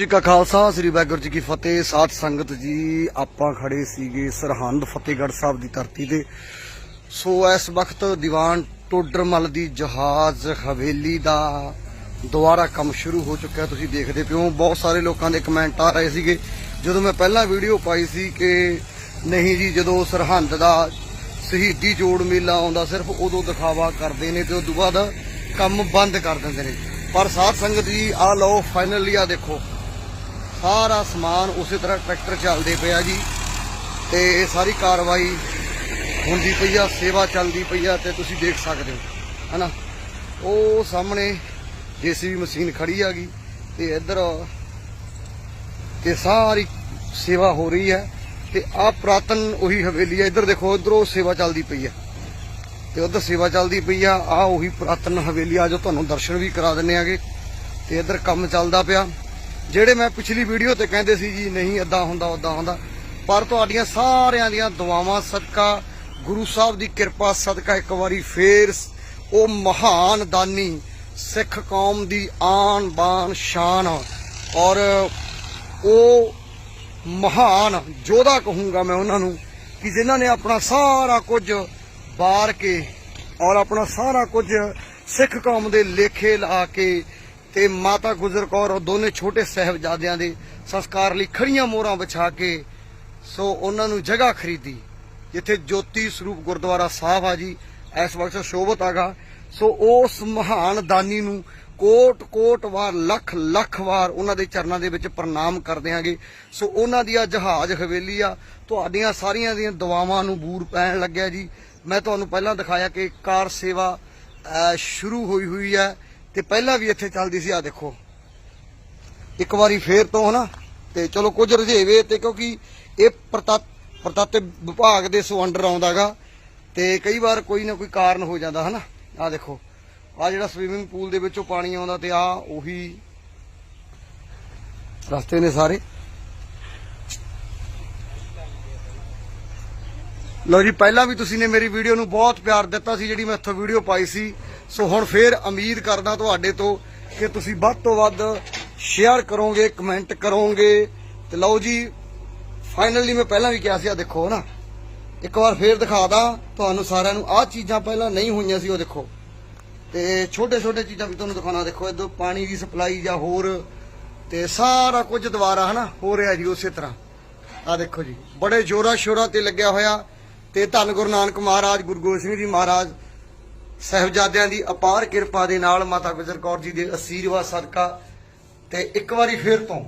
ਜੀ ਕਾ ਖਾਲਸਾ, ਸ੍ਰੀ ਵਾਹਿਗੁਰੂ ਜੀ ਕੀ ਫਤਿਹ। ਸਾਧ ਸੰਗਤ ਜੀ, ਆਪਾਂ ਖੜੇ ਸੀਗੇ ਸਰਹੰਦ ਫਤਿਹਗੜ੍ਹ ਸਾਹਿਬ ਦੀ ਧਰਤੀ ਤੇ। ਸੋ ਇਸ ਵਕਤ ਦੀਵਾਨ ਟੋਡਰਮਲ ਦੀ ਜਹਾਜ਼ ਹਵੇਲੀ ਦਾ ਦੁਬਾਰਾ ਕੰਮ ਸ਼ੁਰੂ ਹੋ ਚੁੱਕਿਆ। ਤੁਸੀਂ ਦੇਖਦੇ ਪਿਓ, ਬਹੁਤ ਸਾਰੇ ਲੋਕਾਂ ਦੇ ਕਮੈਂਟ ਆ ਰਹੇ ਸੀਗੇ। ਜਦੋਂ ਮੈਂ ਪਹਿਲਾਂ ਵੀਡੀਓ ਪਾਈ ਸੀ ਕਿ ਨਹੀਂ ਜੀ, ਜਦੋਂ ਸਰਹੰਦ ਦਾ ਸ਼ਹੀਦੀ ਜੋੜ ਮੇਲਾ ਆਉਂਦਾ, ਸਿਰਫ ਉਦੋਂ ਦਿਖਾਵਾ ਕਰਦੇ ਨੇ ਤੇ ਉਸ ਤੋਂ ਬਾਅਦ ਕੰਮ ਬੰਦ ਕਰ ਦਿੰਦੇ ਨੇ। ਪਰ ਸਾਥ ਸੰਗਤ ਜੀ ਆ ਲਓ ਫਾਈਨਲੀ ਆ ਦੇਖੋ। ਸਾਰਾ ਸਮਾਨ ਉਸੇ ਤਰ੍ਹਾਂ ਟਰੈਕਟਰ ਚੱਲਦੇ ਪਿਆ ਜੀ। ਤੇ ਇਹ ਸਾਰੀ ਕਾਰਵਾਈ ਹੁੰਦੀ ਪਈ ਆ, ਸੇਵਾ ਚੱਲਦੀ ਪਈ ਆ ਤੇ ਤੁਸੀਂ ਦੇਖ ਸਕਦੇ ਹੋ, ਹਨਾ? ਉਹ ਸਾਹਮਣੇ ਜੀਸੀਬੀ ਮਸ਼ੀਨ ਖੜੀ ਆ ਗਈ ਤੇ ਇੱਧਰ ਤੇ ਸਾਰੀ ਸੇਵਾ ਹੋ ਰਹੀ ਹੈ ਤੇ ਆ ਪ੍ਰਾਤਨ ਉਹੀ ਹਵੇਲੀ ਆ। ਇੱਧਰ ਦੇਖੋ ਇੱਧਰੋਂ ਸੇਵਾ ਚੱਲਦੀ ਪਈ ਆ। ਤੇ ਉਧਰ ਸੇਵਾ ਚੱਲਦੀ ਪਈ ਆ ਆ ਉਹੀ ਪ੍ਰਾਤਨ ਹਵੇਲੀ ਆ। ਜੋ ਤੁਹਾਨੂੰ ਦਰਸ਼ਨ ਵੀ ਕਰਾ ਦਿੰਨੇ ਆਗੇ। ਤੇ ਇੱਧਰ ਕੰਮ ਚੱਲਦਾ ਪਿਆ। ਜਿਹੜੇ ਮੈਂ ਪਿਛਲੀ ਵੀਡੀਓ ਤੇ ਕਹਿੰਦੇ ਸੀ ਜੀ, ਨਹੀਂ ਇਦਾਂ ਹੁੰਦਾ ਉਦਾਂ ਹੁੰਦਾ। ਪਰ ਤੁਹਾਡੀਆਂ ਸਾਰਿਆਂ ਦੀਆਂ ਦੁਆਵਾਂ ਸਦਕਾ, ਗੁਰੂ ਸਾਹਿਬ ਦੀ ਕਿਰਪਾ ਸਦਕਾ ਇੱਕ ਵਾਰੀ ਫੇਰ ਉਹ ਮਹਾਨ ਦਾਨੀ, ਸਿੱਖ ਕੌਮ ਦੀ ਆਨ ਬਾਨ ਸ਼ਾਨ। ਔਰ ਉਹ ਮਹਾਨ ਯੋਧਾ ਕਹੂੰਗਾ ਮੈਂ ਉਹਨਾਂ ਨੂੰ, ਕਿ ਜਿਨ੍ਹਾਂ ਨੇ ਆਪਣਾ ਸਾਰਾ ਕੁਝ ਬਾਰ ਕੇ ਔਰ ਆਪਣਾ ਸਾਰਾ ਕੁਝ ਸਿੱਖ ਕੌਮ ਦੇ ਲੇਖੇ ਲਾ ਕੇ ਤੇ ਮਾਤਾ ਗੁਜਰ ਕੌਰ ਔਰ ਦੋਨੇ ਛੋਟੇ ਸਹਿਬਜ਼ਾਦਿਆਂ ਦੇ ਸੰਸਕਾਰ ਲਈ ਖੜੀਆਂ ਮੋਹਰਾਂ ਵਿਛਾ ਕੇ ਸੋ ਉਹਨਾਂ ਨੂੰ ਜਗ੍ਹਾ ਖਰੀਦੀ, ਜਿੱਥੇ ਜੋਤੀ ਸਰੂਪ ਗੁਰਦੁਆਰਾ ਸਾਹਿਬ ਆ ਜੀ, ਇਸ ਵਕਤ ਸ਼ੋਭਤ ਆਗਾ। ਸੋ ਉਸ ਮਹਾਨ ਦਾਨੀ ਨੂੰ ਕੋਟ ਕੋਟ ਵਾਰ ਲੱਖ ਲੱਖ ਵਾਰ ਉਹਨਾਂ ਦੇ ਚਰਨਾਂ ਦੇ ਵਿੱਚ ਪ੍ਰਣਾਮ ਕਰਦੇ ਆਂਗੇ। ਸੋ ਉਹਨਾਂ ਦੀ ਆ ਜਹਾਜ਼ ਹਵੇਲੀ ਆ, ਤੁਹਾਡੀਆਂ ਸਾਰੀਆਂ ਦੀਆਂ ਦੁਆਵਾਂ ਨੂੰ ਬੂਰ ਪੈਣ ਲੱਗਿਆ ਜੀ। ਮੈਂ ਤੁਹਾਨੂੰ ਪਹਿਲਾਂ ਦਿਖਾਇਆ ਕਿ ਕਾਰ ਸੇਵਾ ਸ਼ੁਰੂ ਹੋਈ ਹੋਈ ਹੈ। ਤੇ ਪਹਿਲਾਂ ਵੀ ਇੱਥੇ ਚੱਲਦੀ ਸੀ ਆ ਦੇਖੋ। ਇੱਕ ਵਾਰੀ ਫੇਰ ਤੋਂ, ਹਨਾ? ਤੇ ਚਲੋ ਕੁਝ ਰੁਝੇਵੇ ਤੇ ਕਿਉਂਕਿ ਇਹ ਪ੍ਰਤਾ, ਪ੍ਰਤਾਤੇ ਵਿਭਾਗ ਦੇ ਸੋ ਅੰਡਰ ਆਉਂਦਾਗਾ ਤੇ ਕਈ ਵਾਰ ਕੋਈ ਨਾ ਕੋਈ ਕਾਰਨ ਹੋ ਜਾਂਦਾ, ਹਨਾ? ਆ ਦੇਖੋ। ਆ ਜਿਹੜਾ ਸਵੀਮਿੰਗ ਪੂਲ ਦੇ ਵਿੱਚੋਂ ਪਾਣੀ ਆਉਂਦਾ ਤੇ ਆ ਉਹੀ ਰਸਤੇ ਨੇ ਸਾਰੇ। ਲਓ ਜੀ, ਪਹਿਲਾਂ ਵੀ ਤੁਸੀਂ ਨੇ ਮੇਰੀ ਵੀਡੀਓ ਨੂੰ ਬਹੁਤ ਪਿਆਰ ਦਿੱਤਾ ਸੀ, ਜਿਹੜੀ ਮੈਂ ਇੱਥੋਂ ਵੀਡੀਓ ਪਾਈ ਸੀ। ਸੋ ਹੁਣ ਫੇਰ ਉਮੀਦ ਕਰਦਾ ਤੁਹਾਡੇ ਤੋਂ ਕਿ ਤੁਸੀਂ ਵੱਧ ਤੋਂ ਵੱਧ ਸ਼ੇਅਰ ਕਰੋਗੇ ਕਮੈਂਟ ਕਰੋਗੇ। ਤੇ ਲਓ ਜੀ ਫਾਈਨਲੀ ਮੈਂ ਪਹਿਲਾਂ ਵੀ ਕਿਹਾ ਸੀ ਆ ਦੇਖੋ ਨਾ ਇੱਕ ਵਾਰ ਫੇਰ ਦਿਖਾਦਾ ਤੁਹਾਨੂੰ ਸਾਰਿਆਂ ਨੂੰ। ਆਹ ਚੀਜ਼ਾਂ ਪਹਿਲਾਂ ਨਹੀਂ ਹੋਈਆਂ ਸੀ, ਉਹ ਦੇਖੋ। ਤੇ ਛੋਟੇ ਛੋਟੇ ਚੀਜ਼ਾਂ ਵੀ ਤੁਹਾਨੂੰ ਦਿਖਾਉਣਾ। ਦੇਖੋ ਇਦੋਂ ਪਾਣੀ ਦੀ ਸਪਲਾਈ ਜਾਂ ਹੋਰ। ਤੇ ਸਾਰਾ ਕੁਝ ਦੁਬਾਰਾ ਹਨਾ, ਹੋ ਰਿਹਾ ਜੀ ਉਸੇ ਤਰ੍ਹਾਂ। ਆ ਦੇਖੋ ਜੀ, ਬੜੇ ਜੋਰਾ ਸ਼ੋਰਾ ਤੇ ਲੱਗਿਆ ਹੋਇਆ। ਤੇ ਧੰਨ ਗੁਰੂ ਨਾਨਕ ਮਹਾਰਾਜ, ਗੁਰੂ ਗੋਬਿੰਦ ਸਿੰਘ ਜੀ ਮਹਾਰਾਜ, ਸਹਿਬਜ਼ਾਦਿਆਂ ਦੀ ਅਪਾਰ ਕਿਰਪਾ ਦੇ ਨਾਲ ਮਾਤਾ ਗੁਜਰ ਕੌਰ ਜੀ ਦੇ ਅਸੀਰਵਾਦ ਸਦਕਾ ਤੇ ਇੱਕ ਵਾਰੀ ਫੇਰ ਤੋਂ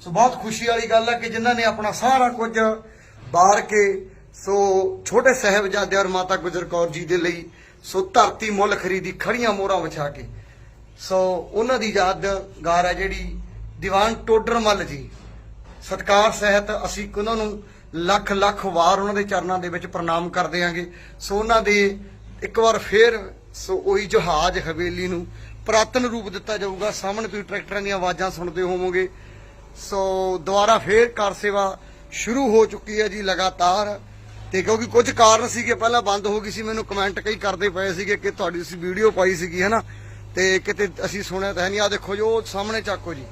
ਸੋ ਬਹੁਤ ਖੁਸ਼ੀ ਵਾਲੀ ਗੱਲ ਹੈ ਕਿ ਜਿਨ੍ਹਾਂ ਨੇ ਆਪਣਾ ਸਾਰਾ ਕੁਝ ਬਾਰ ਕੇ ਸੋ ਛੋਟੇ ਸਹਿਬਜ਼ਾਦੇ ਔਰ ਮਾਤਾ ਗੁਜਰ ਕੌਰ ਜੀ ਦੇ ਲਈ ਸੋ ਧਰਤੀ ਮੁੱਲ ਖਰੀਦੀ ਖੜੀਆਂ ਮੋਹਰਾਂ ਵਿਛਾ ਕੇ। ਸੋ ਉਹਨਾਂ ਦੀ ਯਾਦਗਾਰ ਹੈ ਜਿਹੜੀ ਦੀਵਾਨ ਟੋਡਰ ਮੱਲ ਜੀ। ਸਤਕਾਰ ਸਹਿਤ ਅਸੀਂ ਉਹਨਾਂ ਨੂੰ ਲੱਖ ਲੱਖ ਵਾਰ ਉਹਨਾਂ ਦੇ ਚਰਨਾਂ ਦੇ ਵਿੱਚ ਪ੍ਰਣਾਮ ਕਰਦੇ ਆਂਗੇ। ਸੋ ਉਹਨਾਂ ਦੇ ਇੱਕ ਵਾਰ ਫੇਰ ਸੋ ਉਹੀ ਜਹਾਜ਼ ਹਵੇਲੀ ਨੂੰ ਪ੍ਰਾਤਨ ਰੂਪ ਦਿੱਤਾ ਜਾਊਗਾ। ਸਾਹਮਣੇ ਤੁਸੀਂ ਟਰੈਕਟਰਾਂ ਦੀਆਂ ਆਵਾਜ਼ਾਂ ਸੁਣਦੇ ਹੋਵੋਗੇ। ਸੋ ਦੁਬਾਰਾ ਫੇਰ ਕਾਰ ਸੇਵਾ ਸ਼ੁਰੂ ਹੋ ਚੁੱਕੀ ਹੈ ਜੀ ਲਗਾਤਾਰ। ਤੇ ਕਿਉਂਕਿ ਕੁਝ ਕਾਰਨ ਸੀ ਕਿ ਪਹਿਲਾਂ ਬੰਦ ਹੋ ਗਈ ਸੀ, ਮੈਨੂੰ ਕਮੈਂਟ ਕਈ ਕਰਦੇ ਪਏ ਸੀਗੇ ਕਿ ਤੁਹਾਡੀ ਅਸੀਂ ਵੀਡੀਓ ਪਾਈ ਸੀਗੀ, ਹੈਨਾ? ਤੇ ਕਿਤੇ ਅਸੀਂ ਸੁਣਿਆ ਤਾਂ ਹੈ ਨਹੀਂ। ਆ ਦੇਖੋ ਜੋ ਸਾਹਮਣੇ ਚੱਕੋ ਜੀ।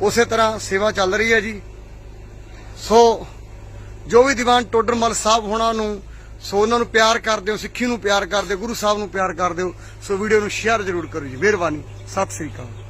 ਉਸੇ ਤਰ੍ਹਾਂ ਸੇਵਾ ਚੱਲ ਰਹੀ ਹੈ ਜੀ। ਸੋ, ਜੋ ਵੀ ਦੀਵਾਨ ਟੋਡਰਮਲ ਸਾਹਿਬ ਹੋਣਾ ਨੂੰ, ਸੋ ਉਹਨਾਂ ਨੂੰ ਪਿਆਰ ਕਰਦੇ ਹੋ, ਸਿੱਖੀ ਨੂੰ ਪਿਆਰ ਕਰਦੇ ਹੋ, ਗੁਰੂ ਸਾਹਿਬ ਨੂੰ ਪਿਆਰ ਕਰਦੇ ਹੋ, ਸੋ ਵੀਡੀਓ ਨੂੰ ਸ਼ੇਅਰ ਜ਼ਰੂਰ ਕਰੋ ਜੀ। ਮਿਹਰਬਾਨੀ। ਸਤਿ ਸ੍ਰੀ ਅਕਾਲ।